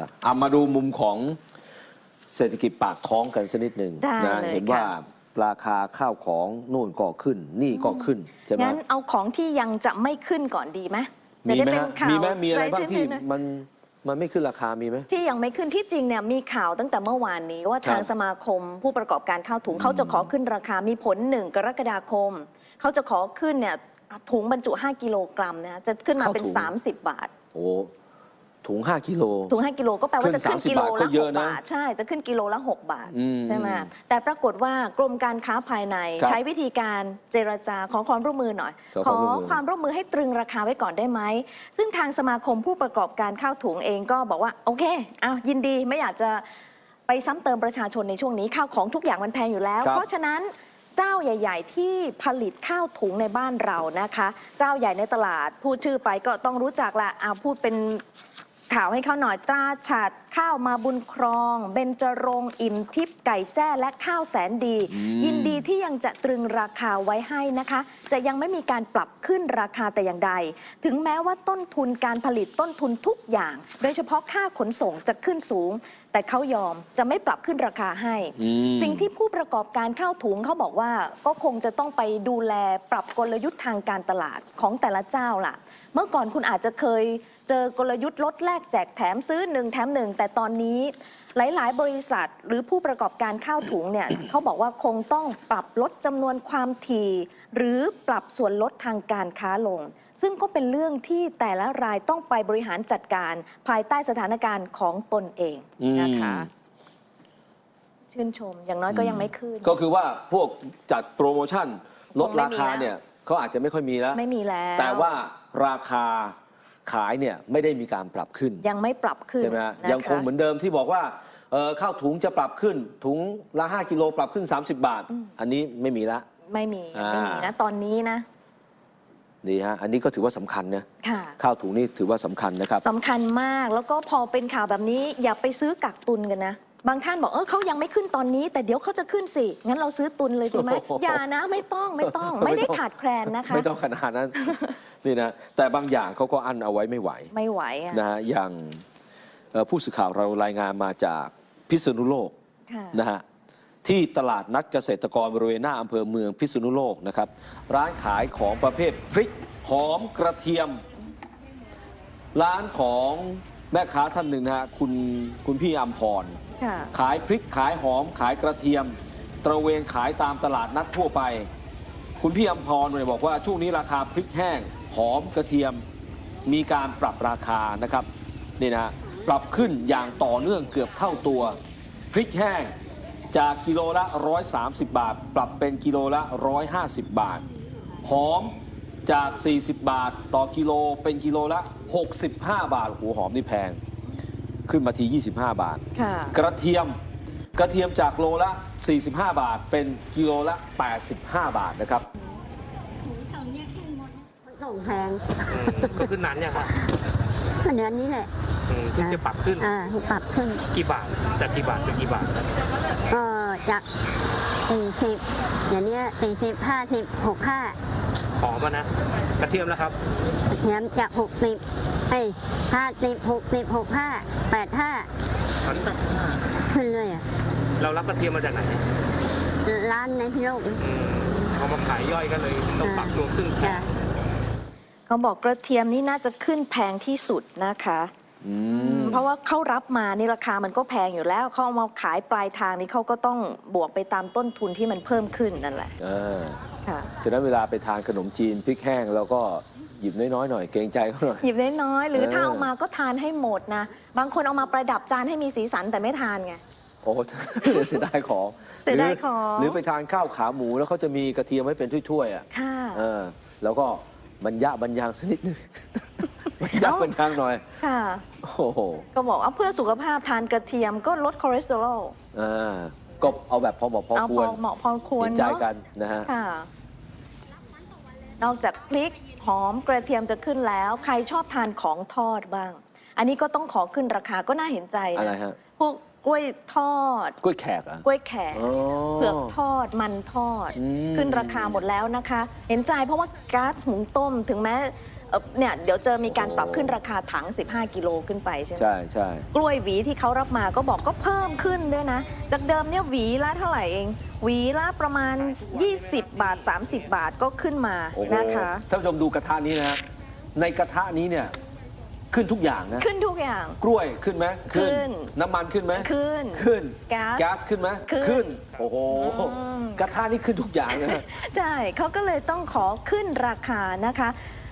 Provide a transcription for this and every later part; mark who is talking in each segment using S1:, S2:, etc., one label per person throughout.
S1: ละเอามาดูมุมของเศรษฐกิจปากท้องกันสักนิดหนึ่ง
S2: ได้
S1: นะ
S2: เลย
S1: เห็นว่า
S2: ค่ะ
S1: ราคาข้าวของนู่นก็ขึ้น นี่ก็ขึ้นใช่ไหม
S2: งั้นเอาของที่ยังจะไม่ขึ้นก่อนดีไหมจะ
S1: มี
S2: ได้
S1: ไหม
S2: เป็น
S1: ฮะ
S2: ข่าว
S1: มีไหมมีอะไรบ้างที่
S2: ใส่ชื่นๆนะ
S1: มันมันไม่ขึ้นราคามีไหม
S2: ที่ยังไม่ขึ้นที่จริงเนี่ยมีข่าวตั้งแต่เมื่อวานนี้ว่า
S1: ครับ
S2: ทางสมาคมผู้ประกอบการข้าวถุงเขาจะขอขึ้นราคามีผลหนึ่งกรกฎาคม เขาจะขอขึ้นเนี่ยถุงบรรจุ 5 กิโลกรัมนะจะขึ้นมาเป็น30 บาท
S1: โอ้ ถุง 5 กิโล
S2: ถุง 5 กิโลก็แปลว่าจะขึ้น
S1: ขึ้น30
S2: กิโล
S1: บาทก็
S2: ละ
S1: เยอะ
S2: 6
S1: นะ
S2: บาท ใช่ จะขึ้นกิโลละ 6 บาท
S1: อืม
S2: ใช่ไหมแต่ปรากฏว่ากรมการค้าภายใน
S1: ครับ
S2: ใช้วิธีการเจรจาขอความร่วมมือหน่อย
S1: ขอความร่วมมือ
S2: ความร่วมมือให้ตรึงราคาไว้ก่อนได้ไหม ซึ่งทางสมาคมผู้ประกอบการข้าวถุงเองก็บอกว่า โอเคเอายินดีไม่อยากจะไปซ้ำเติมประชาชนในช่วงนี้ข้าวของทุกอย่างมันแพงอยู่แล้ว
S1: ครับ
S2: เพราะฉะนั้นเจ้าใหญ่ ๆ ที่ผลิตข้าวถุงในบ้านเรานะคะ เจ้าใหญ่ในตลาดพูดชื่อไปก็ต้องรู้จักละเอาพูดเป็น ข่าวให้เขาหน่อยตราฉัดข้าวมาบุญครอง เบญจรงค์อิ่มทิพย์ไก่แจ้และข้าวแสนดี
S1: อืม
S2: ยินดีที่ยังจะตรึงราคาไว้ให้นะคะ จะยังไม่มีการปรับขึ้นราคาแต่อย่างใด ถึงแม้ว่าต้นทุนการผลิตต้นทุนทุกอย่าง โดยเฉพาะค่าขนส่งจะขึ้นสูง แต่เขายอมจะไม่ปรับขึ้นราคาให้
S1: อืม
S2: สิ่งที่ผู้ประกอบการข้าวถุงเขาบอกว่าก็คงจะต้องไปดูแลปรับกลยุทธ์ทางการตลาดของแต่ละเจ้าล่ะ เมื่อก่อนคุณอาจจะเคยเจอกลยุทธ์ลดแลกแจกแถมซื้อหนึ่งแถมหนึ่งแต่ตอนนี้หลาย ๆ บริษัทหรือผู้ประกอบการข้าวถุงเนี่ย เขาบอกว่าคงต้องปรับลดจำนวนความถี่ หรือปรับส่วนลดทางการค้าลง ซึ่งก็เป็นเรื่องที่แต่ละรายต้องไปบริหารจัดการภายใต้สถานการณ์ของตนเองนะคะ
S1: อืม
S2: ชื่นชมอย่างน้อยก็ยังไม่ขึ้น
S1: ก็คือว่าพวกจัดโปรโมชั่น ลด
S2: คงไม่
S1: ราคา
S2: มีแล้ว
S1: เนี่ยเขาอาจจะไม่ค่อยมีแล้ว
S2: ไม่มีแล้ว
S1: แต่ว่าราคาขายเนี่ยไม่ได้มีการปรับขึ้น
S2: ยังไม่ปรับขึ้น
S1: ใช่ไหมฮะ
S2: นะะ
S1: ยังคงเหมือนเดิมที่บอกว่าเอ่อข้าวถุงจะปรับขึ้น ถุงละ 5 กิโลปรับขึ้น 30 บาท อันนี้ไม่มีละ
S2: ไม่มี
S1: อ่า
S2: ไม่มีนะตอนนี้นะ
S1: นี่ฮะอันนี้ก็ถือว่าสำคัญนะ
S2: ค่ะ
S1: ข้าวถุงนี่ถือว่าสำคัญนะครับ
S2: สำคัญมากแล้วก็พอเป็นข่าวแบบนี้อย่าไปซื้อกักตุนกันนะบางท่านบอกเออเขายังไม่ขึ้นตอนนี้ แต่เดี๋ยวเขาจะขึ้นสิ งั้นเราซื้อตุนเลยดีไหม
S1: โอ้โห
S2: อย่านะไม่ต้องไม่ต้อง ไม่ได้ขาดแคลนนะคะ
S1: ไม่ต้องขนาดนั้นนี่นะแต่บางอย่างเขาก็อั้นเอาไว้ไม่ไหว
S2: ไม่ไหวอะ
S1: นะฮะอย่างเอ่อผู้สื่อข่าวเรารายงานมาจากพิษณุโลก
S2: ค่ะ
S1: นะฮะ ที่ตลาดนัดเกษตรกรบริเวณหน้าอำเภอเมืองพิษณุโลกนะครับ ร้านขายของประเภทพริกหอมกระเทียม ร้านของแม่ค้าท่านหนึ่งนะฮะคุณคุณพี่อัมพร
S2: ค่ะ
S1: ขายพริกขายหอมขายกระเทียม ตระเวนขายตามตลาดนัดทั่วไป คุณพี่อัมพรเนี่ยบอกว่าช่วงนี้ราคาพริกแห้ง หอมกระเทียมมีการปรับราคานะครับนี่นะปรับขึ้นอย่างต่อเนื่องเกือบเท่าตัว พริกแห้ง จากกิโลละ 130 บาท ปรับเป็นกิโลละ 150 บาท หอมจาก 40 บาทต่อกิโลเป็นกิโลละ 65 บาทโอ้โหหอมนี่แพง ขึ้นมาที 25 บาท
S2: ค่ะ
S1: กระเทียมกระเทียมจากโลละ 45 บาท เป็นกิโลละ 85 บาทนะครับ
S3: ส่งแพง
S4: อืมก็ขึ้นนานยังครับ
S3: เดือนนี้แหละ
S4: อืมที่จะปรับขึ้น
S3: อ่าปรับขึ้น
S4: กี่บาทจากกี่บาทเป็นกี่บาทครับ
S3: ก็จากสี่สิบอย่างเนี้ยสี่สิบห้าสิบหกห้า
S4: หอมอะนะกระเทียมแล้วครับ
S3: เทียมจากหกสิบเอ้ยห้าสิบหกสิบหกห้าแปดห้า
S4: มัน
S3: ขึ้นเลยอะ
S4: เรารับกระเทียมมาจากไหน
S3: ร้านในพิโลก
S4: อืมเอามาขายย่อยกันเลยต้องปรับตัวขึ้น
S3: จ้ะ
S2: เขาบอกกระเทียมนี่น่าจะขึ้นแพงที่สุดนะคะ
S1: อืม
S2: เพราะว่าเขารับมานี่ราคามันก็แพงอยู่แล้วเขาเอามาขายปลายทางนี่เขาก็ต้องบวกไปตามต้นทุนที่มันเพิ่มขึ้นนั่นแหละ
S1: เออ
S2: ค่ะ
S1: ฉะนั้นเวลาไปทานขนมจีนพริกแห้งเราก็หยิบน้อยๆหน่อยเกรงใจเขาหน่อย
S2: หยิบน้อยๆหรือ
S1: เออ
S2: ถ้าเอามาก็ทานให้หมดนะ บางคนเอามาประดับจานให้มีสีสันแต่ไม่ทานไง
S1: โอ้ เสียดายของ
S2: เสียดายของ
S1: หรือหรือไปทานข้าวขาหมูแล้วเขาจะมีกระเทียมไว้เป็นถ้วยๆอะ
S2: ค่ะ
S1: เออ แล้วก็บรรยะบรรยังสักนิดนึง บรรยะบรรยังหน่อย
S2: ค่ะ
S1: โอ้โห
S2: ก็บอกว่าเพื่อสุขภาพทานกระเทียมก็ลดคอเลสเตอรอล
S1: อ่าก็เอาแบบพอเหมาะพอ
S2: เอา
S1: ค
S2: พ
S1: ว
S2: อ
S1: ร
S2: เหมาะพอควร
S1: เห็นใจ
S2: เนาะ
S1: กันนะฮะ
S2: ค่ะ นอกจากพริกหอมกระเทียมจะขึ้นแล้ว ใครชอบทานของทอดบ้าง อันนี้ก็ต้องขอขึ้นราคาก็น่าเห็นใจ
S1: อะไร
S2: นะ
S1: ฮะ
S2: พวกกก ล้วยทอด
S1: กล้วยแขกเหรอะ
S2: กล้วยแขกเผือกทอดมันทอด
S1: อืม
S2: ขึ้นราคาหมดแล้วนะคะ เห็นใจเพราะว่าก๊าซหุงต้มถึงแม้เอ่อเนี่ยเดี๋ยวจะมีการปรับขึ้นราคาถัง 15 กิโลขึ้นไปใช่ไหม
S1: ใช่ใช่
S2: กล้วยหวีที่เขารับมาก็บอกก็เพิ่มขึ้นด้วยนะ จากเดิมเนี่ยหวีละเท่าไหร่เอง หวีละประมาณ 20 บาท 30 บาทก็ขึ้นมา
S1: โอ้โห
S2: นะคะ
S1: ท่านผู้ชมดูกระทะนี้นะฮะในกระทะนี้เนี่ย ขึ้นทุกอย่างนะ
S2: ขึ้นทุกอย่าง
S1: กล้วยขึ้นไหม
S2: ขึ้น
S1: น้ำมันขึ้นไหม
S2: ขึ้น
S1: ขึ้น
S2: ก๊าซ
S1: ก๊าซขึ้นไหม
S2: ขึ้น
S1: โอ้โห
S2: อืม
S1: กระทะนี่ขึ้นทุกอย่างนะฮะ
S2: ใช่เขาก็เลยต้องขอขึ้นราคานะคะ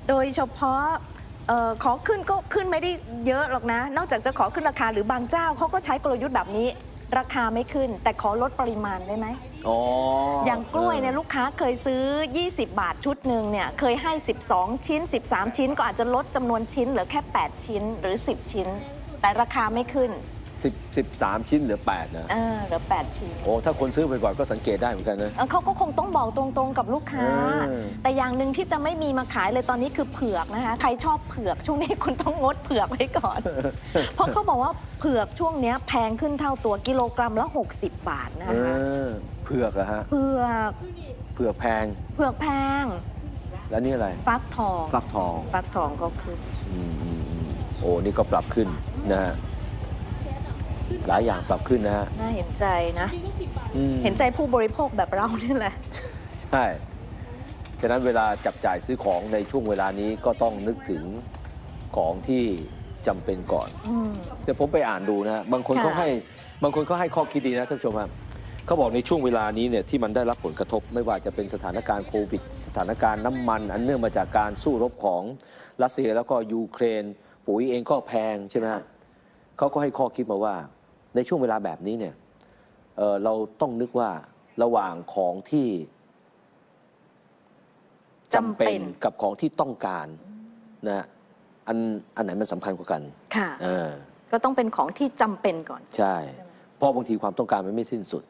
S2: โดยเฉพาะเออขอขึ้นก็ขึ้นไม่ได้เยอะหรอกนะ นอกจากจะขอขึ้นราคาหรือบางเจ้าเขาก็ใช้กลยุทธ์แบบนี้ ราคาไม่ขึ้น แต่ขอลดปริมาณได้ไหม
S1: อ๋อ
S2: อ
S1: อย่าง
S2: กล้วยเนี่ยลูกค้าเคยซื้อ 20 บาทชุดหนึ่งเนี่ยเคยให้ 12 ชิ้น 13 ชิ้น ก็อาจจะลดจำนวนชิ้นเหลือแค่ 8 ชิ้นหรือ 10 ชิ้น แต่ราคาไม่ขึ้น
S1: สิบสิบสามชิ้นเหลือแปดนะ
S2: เออเหลือ 8 ชิ้น
S1: โอ้ถ้าคนซื้อบ่อยๆก็สังเกตได้เหมือนกันนะ
S2: เออเขาก็คงต้องบอกตรงๆกับลูกค้า
S1: เออ
S2: แต่อย่างหนึ่งที่จะไม่มีมาขายเลยตอนนี้คือเผือกนะคะ ใครชอบเผือกช่วงนี้คุณต้องงดเผือกไว้ก่อน เพราะเขาบอกว่าเผือกช่วงเนี้ยแพงขึ้นเท่าตัวกิโลกรัมละ 60 บาทนะ
S1: เอ
S2: คะ
S1: อ เผือกอะฮะ
S2: เผือก
S1: เผือกแพง
S2: เผือกแพง
S1: แล้วนี่อะไร
S2: ฟักทอง
S1: ฟักทอง
S2: ฟักทองก็คือ
S1: อืมอืมอืมโอ้นี่ก็ปรับขึ้นนะฮะ หลายอย่างปรับขึ้นนะฮะ
S2: น่าเห็นใจนะ
S1: อืม
S2: เห็นใจผู้บริโภคแบบเรานี่แหละ
S1: ใช่ ฉะนั้นเวลาจับจ่ายซื้อของในช่วงเวลานี้ก็ต้องนึกถึงของที่จำเป็นก่อน
S2: อืม
S1: แต่ผมไปอ่านดูนะฮะบางคน
S2: ค่ะ
S1: เขาให้ บางคนเขาให้ข้อคิดดีนะท่านผู้ชมครับ เขาบอกในช่วงเวลานี้เนี่ยที่มันได้รับผลกระทบไม่ว่าจะเป็นสถานการณ์โควิด สถานการณ์น้ำมัน อันเนื่องมาจากการสู้รบของรัสเซียแล้วก็ยูเครน ปุ๋ยเองก็แพงใช่ไหมฮะเขาก็ให้ข้อคิดมาว่า ในช่วงเวลาแบบนี้เนี่ยเอ่อเราต้องนึกว่าระหว่างของที่จำเป็น
S2: จำเป็น
S1: กับของที่ต้องการนะฮะอันอันไหนมันสำคัญกว่ากัน
S2: ค่ะ
S1: เออ
S2: ก็ต้องเป็นของที่จำเป็นก่อน
S1: ใช่ เพราะบางทีความต้องการมันไม่สิ้นสุด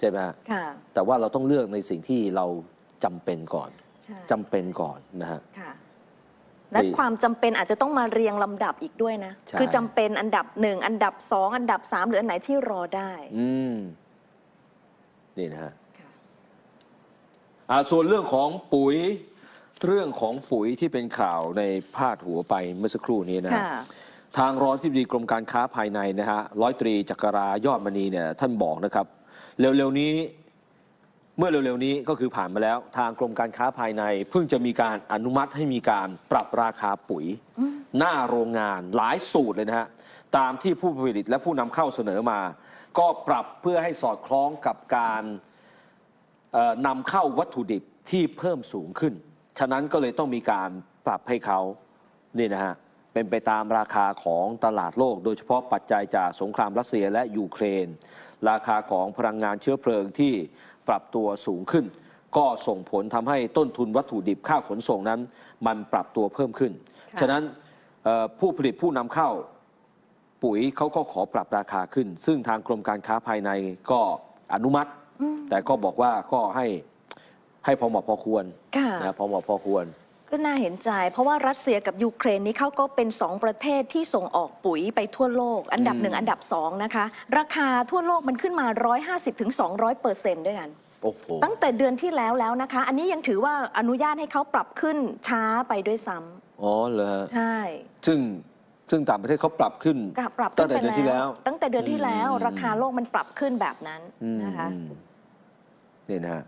S1: ใช่ไหมฮะ
S2: ค่ะ
S1: แต่ว่าเราต้องเลือกในสิ่งที่เราจำเป็นก่อน
S2: ใช่
S1: จำเป็นก่อนนะฮะ
S2: ค่ะ และความจำเป็นอาจจะต้องมาเรียงลำดับอีกด้วยนะ
S1: ใช่
S2: คือจำเป็นอันดับหนึ่งอันดับสองอันดับสามหรืออันไหนที่รอได้
S1: อืมนี่นะฮะ
S2: ค่ะ
S1: อ่าส่วนเรื่องของปุ๋ยเรื่องของปุ๋ยที่เป็นข่าวในพาดหัวไปเมื่อสักครู่นี้นะฮะ
S2: ค่ะ
S1: ทางรองที่ดีกรมการค้าภายในนะฮะร้อยตรีจักรายอดมณีเนี่ยท่านบอกนะครับ เร็วๆนี้เมื่อเร็วๆนี้ก็คือผ่านมาแล้ว ทางกรมการค้าภายใน เพิ่งจะมีการอนุมัติให้มีการปรับราคาปุ๋ย หน้าโรงงานหลายสูตรเลยนะฮะตามที่ผู้ผลิตและผู้นำเข้าเสนอมา ก็ปรับเพื่อให้สอดคล้องกับการเอ่อนำเข้าวัตถุดิบที่เพิ่มสูงขึ้น ฉะนั้นก็เลยต้องมีการปรับให้เขานี่นะฮะเป็นไปตามราคาของตลาดโลก โดยเฉพาะปัจจัยจากสงครามรัสเซียและยูเครน ราคาของพลังงานเชื้อเพลิงที่ปรับตัวสูงขึ้น ก็ส่งผลทำให้ต้นทุนวัตถุดิบค่าขนส่งนั้น มันปรับตัวเพิ่มขึ้น
S2: ค่ะ
S1: ฉะนั้นเอ่อผู้ผลิตผู้นำเข้าปุ๋ยเขาก็ขอปรับราคาขึ้น ซึ่งทางกรมการค้าภายในก็อนุมัติ
S2: อืม
S1: แต่ก็บอกว่าก็ให้ให้พอเหมาะพอควร
S2: ค่ะ
S1: นะพอเหมาะพอควร
S2: ก็น่าเห็นใจ เพราะว่ารัสเซียกับยูเครนนี้เขาก็เป็นสองประเทศที่ส่งออกปุ๋ยไปทั่วโลก อันดับ
S1: อืม
S2: หนึ่งอันดับสองนะคะ ราคาทั่วโลกมันขึ้นมา 150-200ถึง200เปอร์เซ็นต์ด้วยกัน
S1: โอ้โห
S2: ตั้งแต่เดือนที่แล้วแล้วนะคะ อันนี้ยังถือว่าอนุญาตให้เขาปรับขึ้นช้าไปด้วยซ้ำ
S1: อ๋อเหรอฮะ
S2: ใช่
S1: ซึ่งซึ่งต่างประเทศเขาปรับขึ้น
S2: ก็ปรับ
S1: ตั้
S2: ขึ้
S1: ง
S2: น
S1: แต่
S2: ไป
S1: เดือนที่แล้ว
S2: ตั้งแต่เดือนที่แล้ว
S1: อืม
S2: ราคาโลกมันปรับขึ้นแบบนั้น
S1: อืม
S2: นะคะ
S1: อืมนี่นะฮะ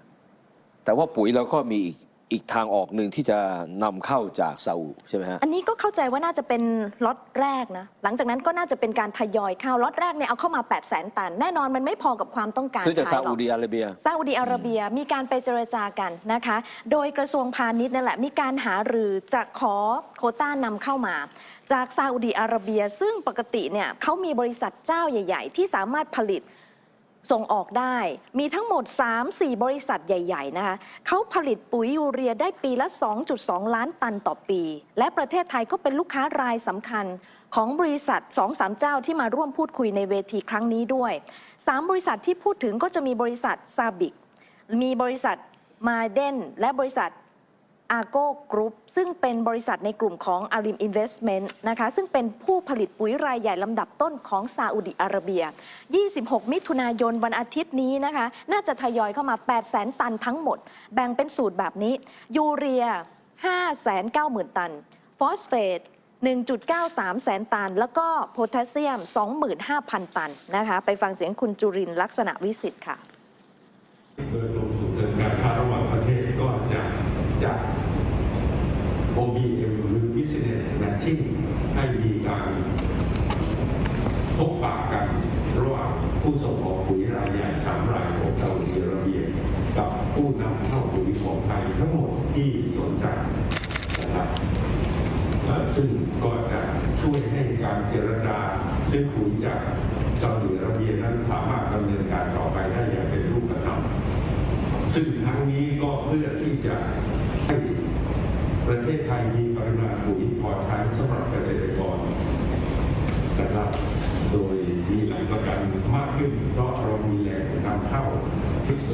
S1: แต่ว่าปุ๋ยเราก็มีอีก อีกทางออกหนึ่งที่จะนำเข้าจากซาอุใช่ไหมฮะ
S2: อันนี้ก็เข้าใจว่าน่าจะเป็นล็อตแรกนะ หลังจากนั้นก็น่าจะเป็นการทยอยเข้าล็อตแรกเนี่ยเอาเข้ามา 8 0 0แสนตัน แน่นอนมันไม่พอกับความต้องการ
S1: ซื้อจาก
S2: ใช้
S1: ซา
S2: หร
S1: อุ
S2: อก
S1: ดิอาระเบีย
S2: ซาอุดีอาระเบียมีการไปเจรจากันนะคะ โดยกระทรวงพาณิชย์นั่นแหละมีการหารือจะขอโควต้านำเข้ามา จากซาอุดีอาระเบีย ซึ่งปกติเนี่ยเขามีบริษัทเจ้าใหญ่ ๆ ที่สามารถผลิต ส่งออกได้ มีทั้งหมด 3-4 บริษัทใหญ่ ๆ นะคะเขาผลิตปุ๋ยยูเรียได้ปีละ 2.2 ล้านตันต่อปี และประเทศไทยก็เป็นลูกค้ารายสำคัญของบริษัท 2-3 เจ้าที่มาร่วมพูดคุยในเวทีครั้งนี้ด้วย 3 บริษัทที่พูดถึงก็จะมีบริษัทซาบิก มีบริษัทมาเดนและบริษัท a r g o Group ซึ่งเป็นบริษัทในกลุ่มของ Alim Investment นะคะซึ่งเป็นผู้ผลิตปุ๋ยรายใหญ่ลำดับต้นของซาอุดิอาระเบีย 26 มิถุนายนวันอาทิตย์นี้นะคะ น่าจะทยอยเข้ามา8 0 0 0 0 0ตันทั้งหมด แบ่งเป็นสูตรแบบนี้ ยูเรีย 590,000 ตัน ฟอสเฟต1.93 แสนตัน แล้วก็โพแทสเซียม 25,000 ตันนะคะ ไปฟังเสียงคุณจุรินลักษณะวิสิทธิ์ค่ะ
S5: โดยกรมส่งเสริมการค้าระหว่างประเทศก็จะจัด OBM หรือ Business Matching ให้มีการพบปะกันระหว่างผู้ส่งออกปุ๋ยรายใหญ่สามรายของซาอุดิอาระเบียกับผู้นำเข้าปุ๋ยของไทยทั้งหมดที่สนใจนะครับซึ่งก็จะช่วยให้การเจรจาซื้อปุ๋ยจากซาอุดิอาระเบียนั้นสามารถดำเนินการต่อไปได้อย่างเป็นรูปธรรมซึ่งทั้งนี้ก็เพื่อที่จะให้ ประเทศไทยมีปริมาณปุ๋ยพอใช้สำหรับเกษตรกรนะครับ โดยมีหลายประกันมากขึ้นเพราะเรามีแหล่งนำเข้า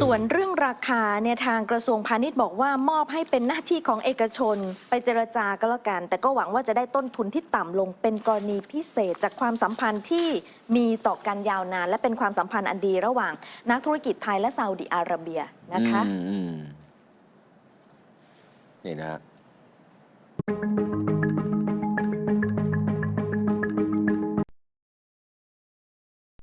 S2: ส่วนเรื่องราคาเนี่ยทางกระทรวงพาณิชย์บอกว่ามอบให้เป็นหน้าที่ของเอกชน ไปเจรจาก็แล้วกัน แต่ก็หวังว่าจะได้ต้นทุนที่ต่ำลงเป็นกรณีพิเศษจากความสัมพันธ์ที่มีต่อกันยาวนาน และเป็นความสัมพันธ์อันดีระหว่าง นักธุรกิจไทยและซาอุดิอาระเบียนะคะ
S1: อืมอืมนี่นะฮะ Thank you.